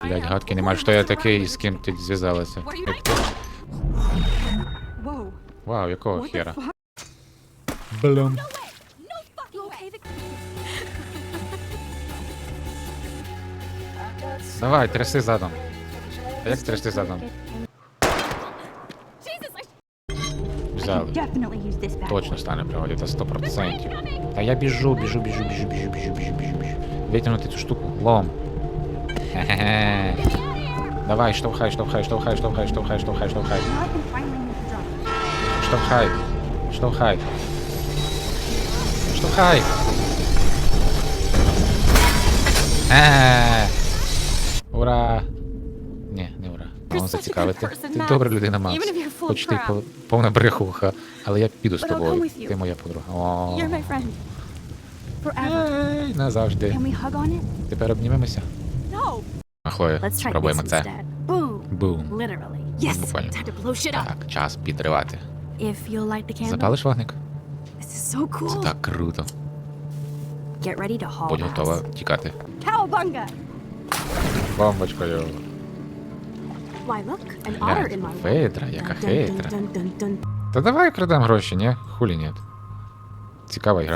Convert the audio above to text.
Блять, гадки немає, що я такий і з ким ти зв'язалася. Вау, якого хера? Блям. Давай, тряси задом. А як трясти задом? Взяли. Точно стане приводити, 100%. Та я біжу, біжу, біжу, біжу, біжу, біжу, біжу, біжу вытянуть эту штуку. Лом. Давай, штовхай, штовхай, штовхай, штовхай, штовхай, штовхай, штовхай. Штовхай. Штовхай. Штовхай. Ура! Не, не ура. Мало зацікавити. Ти добра людина, Макс. Хоч ти повна брехуха, але я піду з тобою. Ти моя подруга. О. Єй, назавжди. Тепер обнімемося. Махою, спробуємо це. Бум. Буквально. Так, час підривати. Запалиш вогник? Це так круто. Будь готова тікати. Бомбочкою. Глянь, Федра, яка хейтра. Та давай крадем гроші, ні? Хулі ні. Цікава гра.